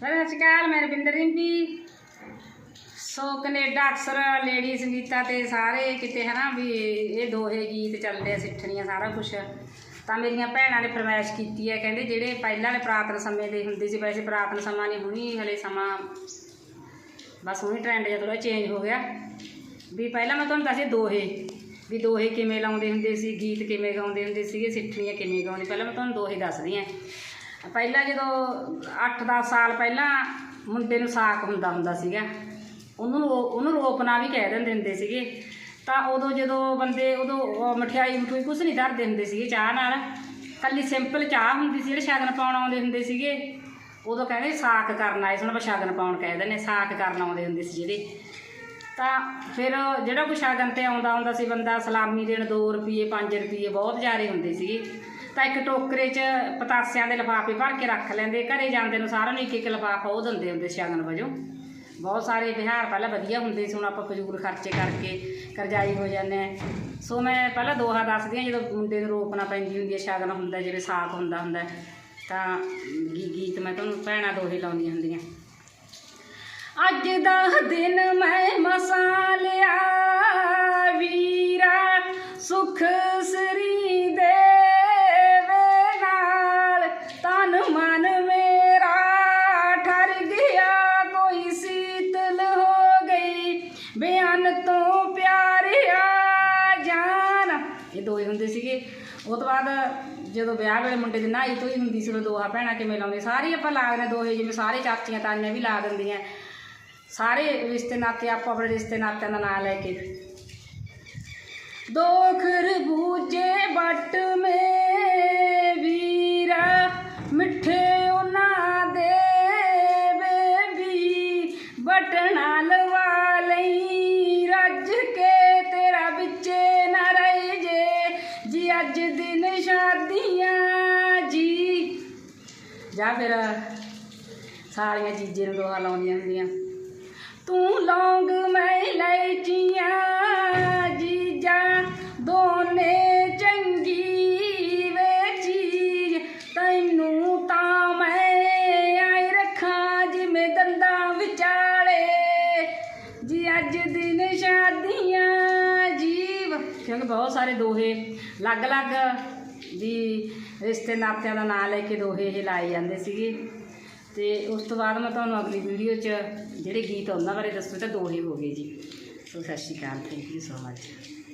ਸਤਿ ਸ਼੍ਰੀ ਅਕਾਲ, ਮੈਂ Ravinder Rimpi. So Canada ਅਕਸਰ ਲੇਡੀ ਸੰਗੀਤਾ ਤੇ ਸਾਰੇ ਕਿਤੇ ਹਨਾ ਵੀ ਇਹ ਦੋਹੇ ਗੀਤ ਚੱਲਦੇ ਆ, ਸਿੱਠਣੀਆਂ ਸਾਰਾ ਕੁਝ ਤਾਂ ਮੇਰੀਆਂ ਭੈਣਾਂ ਨੇ ਫਰਮਾਇਸ਼ ਕੀਤੀ ਹੈ ਕਹਿੰਦੇ ਜਿਹੜੇ ਪਹਿਲਾਂ ਵਾਲੇ ਪ੍ਰਾਤਨ ਸਮੇਂ ਦੇ ਹੁੰਦੇ ਸੀ, ਵੈਸੇ ਪ੍ਰਾਤਨ ਸਮਾਂ ਨਹੀਂ, ਹੁਣੀ ਹਲੇ ਸਮਾਂ ਬਸ ਹੁਣੀ ਟ੍ਰੈਂਡ ਜਿਹਾ ਥੋੜਾ ਚੇਂਜ ਹੋ ਗਿਆ। ਵੀ ਪਹਿਲਾਂ ਮੈਂ ਤੁਹਾਨੂੰ ਦੱਸਿਆ ਦੋਹੇ, ਵੀ ਦੋਹੇ ਕਿਵੇਂ ਲਾਉਂਦੇ ਹੁੰਦੇ ਸੀ, ਗੀਤ ਕਿਵੇਂ ਗਾਉਂਦੇ ਹੁੰਦੇ ਸੀਗੇ, ਸਿੱਠਣੀਆਂ ਕਿਵੇਂ ਗਾਉਂਦੇ, ਪਹਿਲਾਂ ਮੈਂ ਤੁਹਾਨੂੰ ਦੋਹੇ ਦੱਸਦੀ ਹਾਂ ਪਹਿਲਾਂ ਜਦੋਂ 8-10 ਸਾਲ ਪਹਿਲਾਂ ਮੁੰਡੇ ਨੂੰ ਸਾਕ ਹੁੰਦਾ ਹੁੰਦਾ ਸੀਗਾ, ਉਹਨੂੰ ਰੋ- ਉਹਨੂੰ ਰੋਪਣਾ ਵੀ ਕਹਿ ਦਿੰਦੇ ਹੁੰਦੇ ਸੀਗੇ। ਤਾਂ ਉਦੋਂ ਜਦੋਂ ਬੰਦੇ, ਉਦੋਂ ਮਠਿਆਈ ਮਠੂਈ ਕੁਛ ਨਹੀਂ ਧਰਦੇ ਹੁੰਦੇ ਸੀਗੇ ਚਾਹ ਨਾਲ। ਕੱਲੀ ਸਿੰਪਲ ਚਾਹ ਹੁੰਦੀ ਸੀ ਜਿਹੜੇ ਸ਼ਗਨ ਪਾਉਣ ਆਉਂਦੇ ਹੁੰਦੇ ਸੀਗੇ। ਉਦੋਂ ਕਹਿੰਦੇ ਸਾਕ ਕਰਨ ਆਏ ਸੀ ਉਹਨਾਂ ਨੂੰ ਸ਼ਗਨ ਪਾਉਣ ਕਹਿ ਦਿੰਦੇ ਸਾਕ ਕਰਨ ਆਉਂਦੇ ਹੁੰਦੇ ਸੀ ਜਿਹੜੇ। ਤਾਂ ਫਿਰ ਜਿਹੜਾ ਕੋਈ ਸ਼ਗਨ ਤੇ ਆਉਂਦਾ ਹੁੰਦਾ ਸੀ, ਬੰਦਾ ਸਲਾਮੀ ਦੇਣ 2 ਰੁਪਏ 5 ਰੁਪਏ ਬਹੁਤ ਜ਼ਿਆਦਾ ਹੁੰਦੇ ਸੀਗੇ। ਤਾਂ ਇੱਕ ਟੋਕਰੇ 'ਚ ਪਤਾਸਿਆਂ ਦੇ ਲਿਫਾਫੇ ਭਰ ਕੇ ਰੱਖ ਲੈਂਦੇ, ਘਰੇ ਜਾਂਦੇ ਨੂੰ ਸਾਰਿਆਂ ਨੂੰ ਇੱਕ ਇੱਕ ਲਿਫਾਫਾ ਉਹ ਦਿੰਦੇ ਹੁੰਦੇ ਸ਼ਗਨ ਵਜੋਂ। ਬਹੁਤ ਸਾਰੇ ਵਿਹਾਰ ਪਹਿਲਾਂ ਵਧੀਆ ਹੁੰਦੇ ਸੀ, ਹੁਣ ਆਪਾਂ ਫਜ਼ੂਲ ਖਰਚੇ ਕਰਕੇ ਕਰਜ਼ਾਈ ਹੋ ਜਾਂਦੇ ਹਾਂ ਸੋ ਮੈਂ ਪਹਿਲਾਂ ਦੋਹਾ ਦੱਸਦੀ ਹਾਂ ਜਦੋਂ ਮੁੰਡੇ ਨੂੰ ਰੋਕਣਾ ਪੈਂਦੀ ਹੁੰਦੀ ਹੈ ਸ਼ਗਨ ਹੁੰਦਾ, ਜਿਵੇਂ ਸਾਕ ਹੁੰਦਾ ਹੁੰਦਾ, ਤਾਂ ਗੀ- ਗੀਤ ਮੈਂ ਤੁਹਾਨੂੰ ਭੈਣਾਂ ਦੋਹੇ ਲਾਉਂਦੀਆਂ ਹੁੰਦੀਆਂ। ਅੱਜ ਦਾ ਦਿਨ ਮੈਂ ਮਸਾਲਿਆ ਇਹ ਦੋਏ ਹੁੰਦੇ ਸੀਗੇ। ਉਹ ਤੋਂ ਬਾਅਦ ਜਦੋਂ ਵਿਆਹ ਵੇਲੇ ਮੁੰਡੇ ਦੀ ਨਹਾਈ ਧੋਈ ਹੁੰਦੀ ਸੀ ਉਹ ਦੋਹਾ ਭੈਣਾਂ ਕਿਵੇਂ ਲਾਉਂਦੇ? ਸਾਰੇ ਆਪਾਂ ਲਾ ਲਾਗਦੇ ਦੋਹੇ, ਜਿਵੇਂ ਸਾਰੇ ਚਾਚੀਆਂ ਤਾਈਆਂ ਵੀ ਲਾ ਦਿੰਦੀਆਂ। ਸਾਰੇ ਰਿਸ਼ਤੇ ਨਾਤੇ ਆਪੋ ਆਪਣੇ ਰਿਸ਼ਤੇ ਨਾਤਿਆਂ ਦਾ ਨਾਂ ਲੈ ਕੇ। ਦੋ ਖਰਬੂਜੇ ਬੱਟ ਜੀ ਅੱਜ ਦਿਨ ਸ਼ਾਦੀਆਂ ਜੀ। ਜਾਂ ਫਿਰ ਸਾਰੀਆਂ ਚੀਜ਼ਾਂ ਨੂੰ ਦੋਹਾ ਲਾਉਂਦੀਆਂ ਹੁੰਦੀਆਂ ਤੂੰ ਲੌਂਗ ਮੈਂ ਇਲਾਇਚੀਆਂ ਜੀਜਾ ਦੋਨੇ ਚੰਗੀ ਵੇ ਚੀਜ਼ ਤੈਨੂੰ ਤਾਂ ਮੈਂ ਆਈ ਰੱਖਾਂ ਜਿਵੇਂ ਦੰਦਾਂ ਵਿਚਾਲੇ। ਜੀ ਅੱਜ ਦਿਨ ਕਿਉਂਕਿ ਬਹੁਤ ਸਾਰੇ ਦੋਹੇ, ਅਲੱਗ-ਅਲੱਗ ਵੀ ਰਿਸ਼ਤੇ ਨਾਤਿਆਂ ਦਾ ਨਾਂ ਲੈ ਕੇ ਦੋਹੇ ਇਹ ਲਾਏ ਜਾਂਦੇ ਸੀਗੇ। ਤੇ ਉਸ ਤੋਂ ਬਾਅਦ ਮੈਂ ਤੁਹਾਨੂੰ ਅਗਲੀ ਵੀਡੀਓ 'ਚ ਜਿਹੜੇ ਗੀਤ ਉਹਨਾਂ ਬਾਰੇ ਦੱਸੂ, ਤਾਂ ਦੋਹੇ ਹੋ ਗਏ ji. So Sat Shri Akal thank you so much